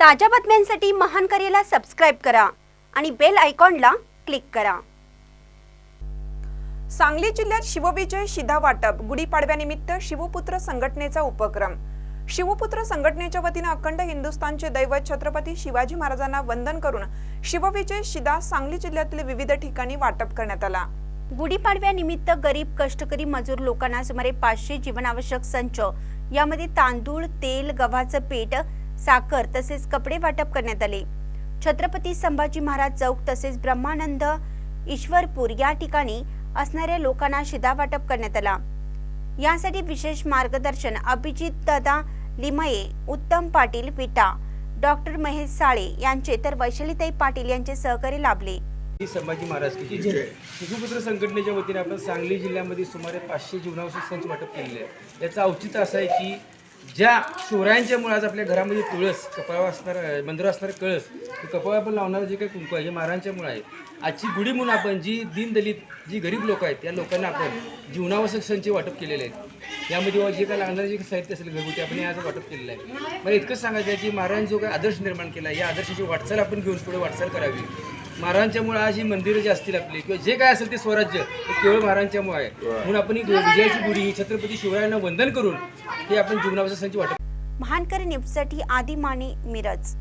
ताज्या बातम्यांसाठी महान करेला सबस्क्राईब करा आणि बेल आयकॉनला क्लिक करा. सांगली जिल्ह्यात शिवविजय शिधा वाटप गुढीपाडव्यानिमित्त शिवपुत्र संघटनेचा उपक्रम. शिवपुत्र संघटनेच्या वतीनं अखंड हिंदुस्थानचे दैवत छत्रपती शिवाजी महाराजांना वंदन करून शिवविजय शिधा सांगली जिल्ह्यातील विविध ठिकाणी वाटप करण्यात आला. गुढीपाडव्यानिमित्त गरीब कष्टकरी मजूर लोकांना सुमारे पाचशे जीवनावश्यक संच यामध्ये तांदूळ तेल गव्हाचं पीठ साखर तसेच कपडे वाटप करण्यात आले. छत्रपती संभाजी महाराज चौक तसेच ब्रह्मानंद ईश्वरपूर या ठिकाणी असणाऱ्या लोकांना शिधा वाटप करण्यात आला. यासाठी विशेष मार्गदर्शन अभिजित दादा लिमये उत्तम पाटील विटा डॉक्टर महेश साळे यांचे तर वैशालीताई पाटील यांचे सहकारी लाभले. संभाजी महाराज की शिशुपुत्र संघटनेच्या वतीने आपण सांगली जिल्ह्यामध्ये सुमारे पाचशे जीवनावश्यक संच वाटप केलेले आहे याचं औचित्य असं आहे की ज्या शिवरायांच्या मुळे आज आपल्या घरामध्ये तुळस कपाळावर असणार मंदिर असणारं कळस कपाळावर कपाळा पण लावणारं जे काही कुंकू आहे हे महाराजांच्यामुळे आहे. आजची गुढी म्हणून आपण जी दीनदलित जी गरीब लोक आहेत त्या लोकांना आपण जीवनावश्यक संच वाटप केलेले आहेत. यामध्ये जे काय लागणारे जे काही साहित्य असेल घरगुती आपण याचं वाटप केलेलं आहे. मला इतकंच सांगायचं आहे की महाराजांनी जो काही आदर्श निर्माण केला या आदर्शाची वाटचाल आपण घेऊन पुढे वाटचाल करावी. महाराजांच्यामुळे आज ही मंदिरं जे असतील आपली किंवा जे काय असेल ते स्वराज्य ते केवळ महाराजांच्यामुळे आहे. म्हणून आपण ही विजयाची गुढी ही छत्रपती शिवरायांना वंदन करून हे आपण जीवनावश्यक संच वाटप महानकर न्यूजसाठी आदी माने मिरज.